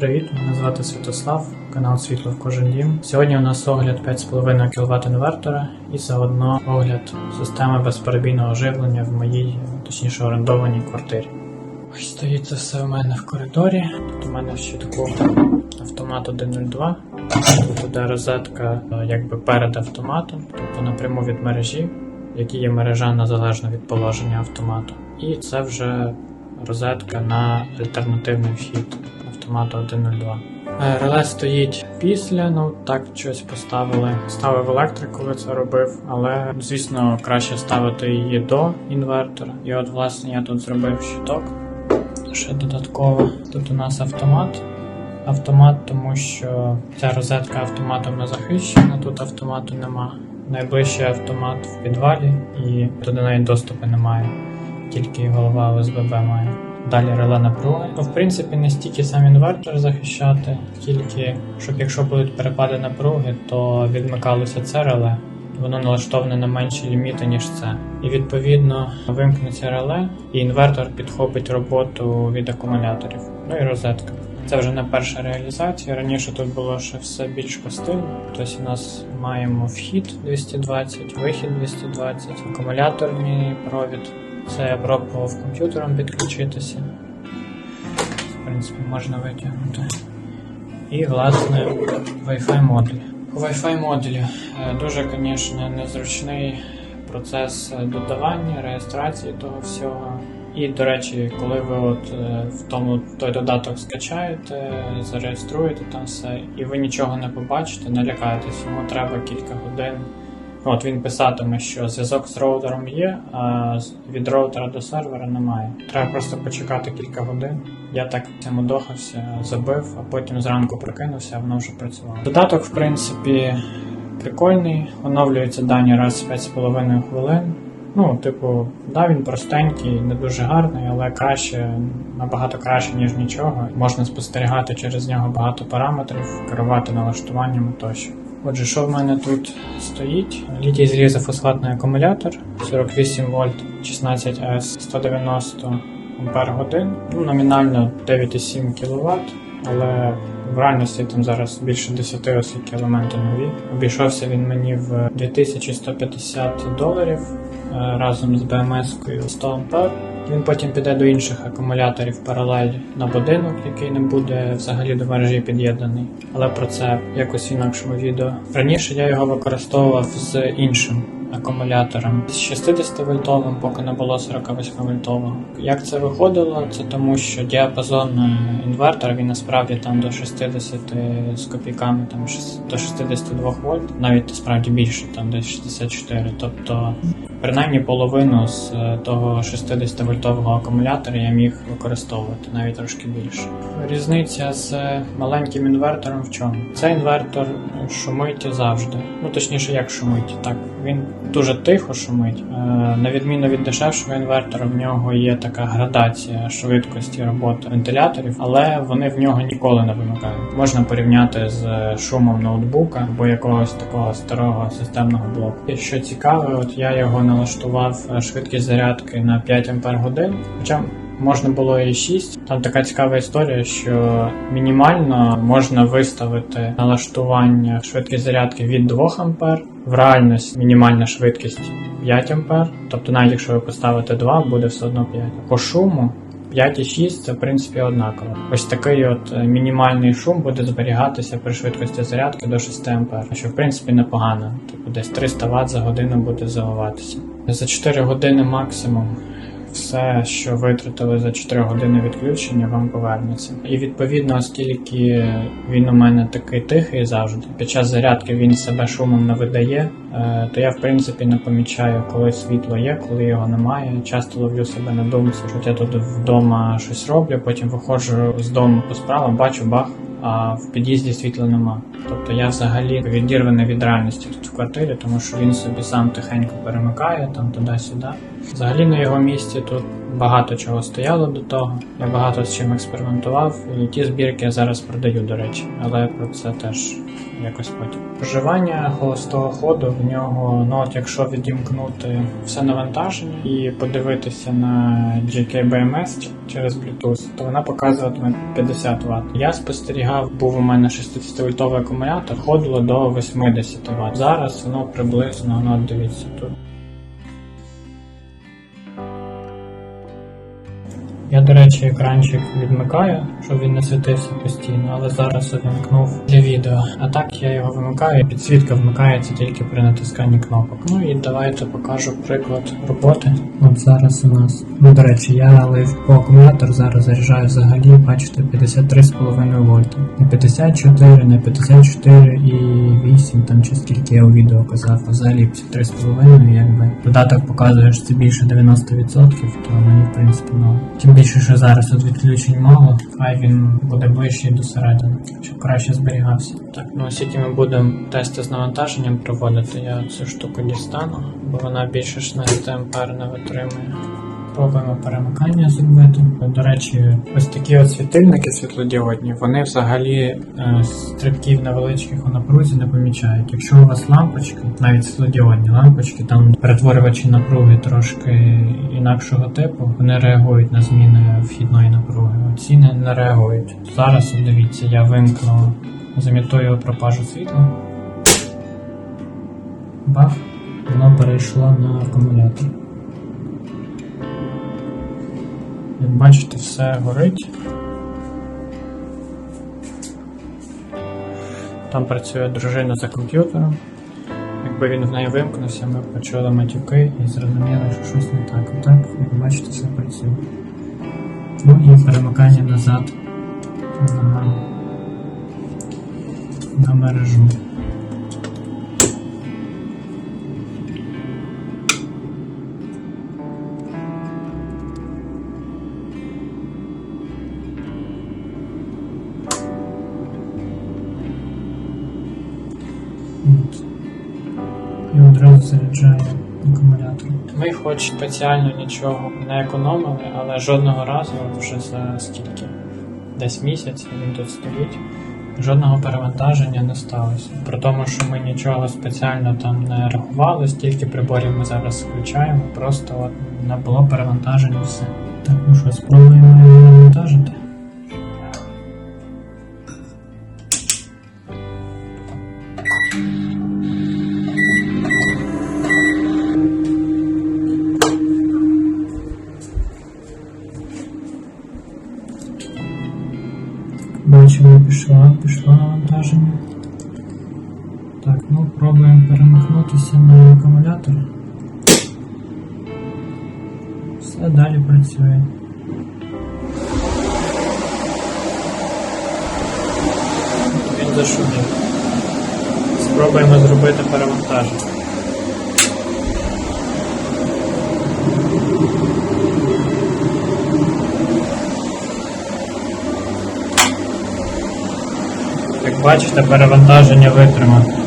Привіт, мене звати Святослав, канал Світло в кожен дім. Сьогодні у нас огляд 5,5 кВт інвертора і заодно огляд системи безперебійного живлення в моїй, точніше орендованій квартирі. Ось стоїть це все у мене в коридорі. Тут у мене в щитку автомат 1.02. Тут іде розетка е, якби перед автоматом, тобто напряму від мережі, в якій є мережа незалежно від положення автомату. І це вже розетка на альтернативний вхід автомату 1.02. Е, Реле стоїть після, ну так щось поставили. Ставив електрику, коли це робив, але звісно краще ставити її до інвертора. І от власне я тут зробив щиток. Ще додатково. Тут у нас автомат. Автомат, тому що ця розетка автоматом не захищена, тут автомату нема. Найближчий автомат в підвалі, і туди навіть доступу немає, тільки голова ОСББ має. Далі реле напруги. Ну, в принципі, не стільки сам інвертор захищати, тільки щоб якщо будуть перепади напруги, то відмикалося це реле. Воно налаштоване на менші ліміти, ніж це. І відповідно вимкнеться реле, і інвертор підхопить роботу від акумуляторів. Ну і розетка. Це вже не перша реалізація. Раніше тут було ще все більш постійно. Тобто у нас маємо вхід 220, вихід 220, акумуляторний провід. Це я пробував комп'ютером підключитися. В принципі, можна витягнути. І, власне, Wi-Fi модуль. Wi-Fi модулі е, дуже, звісно, незручний процес додавання, реєстрації того всього. І, до речі, коли ви от е, в тому той додаток скачаєте, зареєструєте там все, і ви нічого не побачите, не лякайтесь, йому треба кілька годин. От він писатиме, що зв'язок з роутером є, а від роутера до сервера немає. Треба просто почекати кілька годин. Я так цьому дохався, забив, а потім зранку прокинувся, а воно вже працювало. Додаток, в принципі, прикольний, оновлюються дані раз в 5,5 хвилин. Ну, типу, да, він простенький, не дуже гарний, але краще, набагато краще, ніж нічого. Можна спостерігати через нього багато параметрів, керувати налаштуваннями тощо. Отже, що в мене тут стоїть? Літій зрізофосфатний акумулятор 48 вольт 16С 190 ампер годин. Ну, номінально 9,7 кВт, але в реальності там зараз більше 10, оскільки елементи нові. Обійшовся він мені в 2150 доларів е, разом з BMS-кою 100 ампер. Він потім піде до інших акумуляторів паралель на будинок, який не буде взагалі до мережі під'єднаний. Але про це якось в інакшому відео. Раніше я його використовував з іншим акумулятором з 60 вольтовим, поки не було 48 вольтового. Як це виходило? Це тому, що діапазон е, інвертора він насправді там до 60 з копійками, там до 62 вольт, навіть насправді більше, там десь 64. Тобто принаймні половину з е, того 60 вольтового акумулятора я міг використовувати, навіть трошки більше. Різниця з маленьким інвертором в чому? Цей інвертор шумить завжди. Ну точніше, як шумить, так він дуже тихо шумить. Е, На відміну від дешевшого інвертора, в нього є така градація швидкості роботи вентиляторів, але вони в нього ніколи не вимикають. Можна порівняти з шумом ноутбука або якогось такого старого системного блоку. І що цікаве, от я його налаштував швидкість зарядки на 5 Ампер годин. Хоча можна було і 6. Там така цікава історія, що мінімально можна виставити налаштування швидкість зарядки від 2 Ампер. В реальності мінімальна швидкість 5 Ампер. Тобто навіть якщо ви поставите 2, буде все одно 5. По шуму 5 і 6 це в принципі однаково. Ось такий от е, мінімальний шум буде зберігатися при швидкості зарядки до 6 А, що в принципі непогано. Типу десь 300 Вт за годину буде заливатися. За 4 години максимум все, що витратили за 4 години відключення, вам повернеться. І відповідно, оскільки він у мене такий тихий завжди, під час зарядки він себе шумом не видає, то я в принципі не помічаю, коли світло є, коли його немає. Часто ловлю себе на думці, що я тут вдома щось роблю, потім виходжу з дому по справам, бачу бах. а в під'їзді світла нема. Тобто я взагалі відірваний від реальності тут в квартирі, тому що він собі сам тихенько перемикає там туди-сюди. Взагалі на його місці тут багато чого стояло до того. Я багато з чим експериментував, і ті збірки я зараз продаю, до речі, але про це теж якось потім. Проживання холостого ходу в нього, ну от якщо відімкнути все навантаження і подивитися на JKBMS через Bluetooth, то вона показуватиме 50 Вт. Я спостерігав, був у мене 60 вольтовий акумулятор, ходило до 80 Вт. Зараз воно приблизно, ну дивіться тут. Я, до речі, екранчик відмикаю, щоб він не світився постійно, але зараз увімкнув для відео. А так я його вимикаю, і підсвітка вмикається тільки при натисканні кнопок. Ну і давайте покажу приклад роботи. От зараз у нас. Ну, до речі, я лив по акумулятор, зараз заряджаю взагалі, бачите, 53,5 вольта. Не 54, не 54 і 8, там чи скільки я у відео казав, взагалі 53,5, якби. Додаток показує, що це більше 90%, то мені в принципі ну. Тим більше, що зараз тут відключень мало, хай він буде ближчий до середини, щоб краще зберігався. Так, ну оскільки ми будемо тести з навантаженням проводити, я цю штуку дістану, бо вона більше 16 ампер не витримує. Пробуємо перемикання зробити. До речі, ось такі от світильники світлодіодні, вони взагалі е, стрибків невеличких у напрузі не помічають. Якщо у вас лампочки, навіть світлодіодні лампочки, там перетворювачі напруги трошки інакшого типу, вони реагують на зміни вхідної напруги. Ці не, не реагують. Зараз дивіться, я вимкну, замітую пропажу світла. Бах, воно перейшло на акумулятор. Як бачите, все горить. Там працює дружина за комп'ютером. Якби він в неї вимкнувся, ми б почули матюки і зрозуміли, що щось не так. Отак, як бачите, все працює. Ну і перемикання назад на, на мережу. Заряджає акумулятор. Ми хоч спеціально нічого не економили, але жодного разу вже за скільки? Десь місяць він тут стоїть. Жодного перевантаження не сталося. При тому, що ми нічого спеціально там не рахували, стільки приборів ми зараз включаємо, просто от не було перевантажень і все. Так, ну що, спробуємо його Бачимо, пішло, пішло навантаження. Так, ну пробуємо перемахнутися на акумулятор. Все далі працює. Він зашумів. Спробуємо зробити перевантаження. Бачите, перевантаження витримав.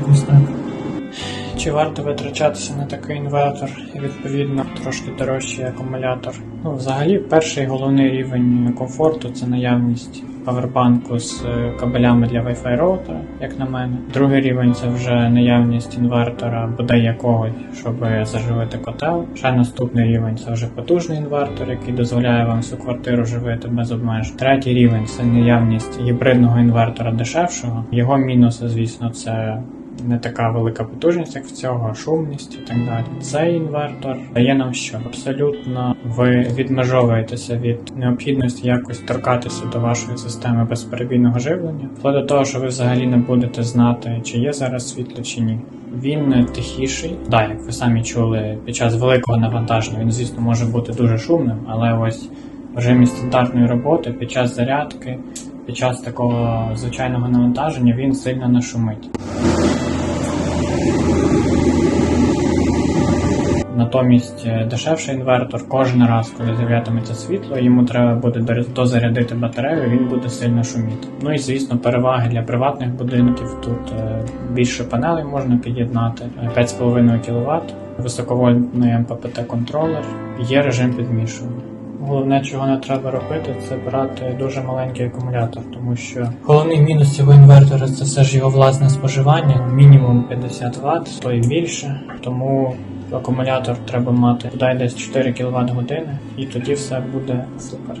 Якось так. Чи варто витрачатися на такий інвертор і відповідно трошки дорожчий акумулятор? Ну, взагалі, перший головний рівень комфорту це наявність павербанку з е, кабелями для Wi-Fi роутера, як на мене. Другий рівень це вже наявність інвертора, бодай якогось, щоб заживити котел. Ще наступний рівень це вже потужний інвертор, який дозволяє вам всю квартиру живити без обмежень. Третій рівень це наявність гібридного інвертора дешевшого. Його мінуси, звісно, це не така велика потужність, як в цього, шумність і так далі. Цей інвертор дає нам що? Абсолютно ви відмежовуєтеся від необхідності якось торкатися до вашої системи безперебійного живлення, вплоть до того, що ви взагалі не будете знати, чи є зараз світло чи ні. Він тихіший, да, як ви самі чули, під час великого навантаження він, звісно, може бути дуже шумним, але ось в режимі стандартної роботи під час зарядки, під час такого звичайного навантаження він сильно не Натомість е, дешевший інвертор кожен раз, коли з'являтиметься світло, йому треба буде дозарядити батарею, він буде сильно шуміти. Ну і звісно, переваги для приватних будинків. Тут е, більше панелей можна під'єднати, е, 5,5 кВт, високовольтний МППТ контролер, є режим підмішування. Головне, чого не треба робити, це брати дуже маленький акумулятор, тому що головний мінус цього інвертора це все ж його власне споживання, мінімум 50 Вт, то і більше. Тому акумулятор треба мати бодай десь 4 кВт години, і тоді все буде супер.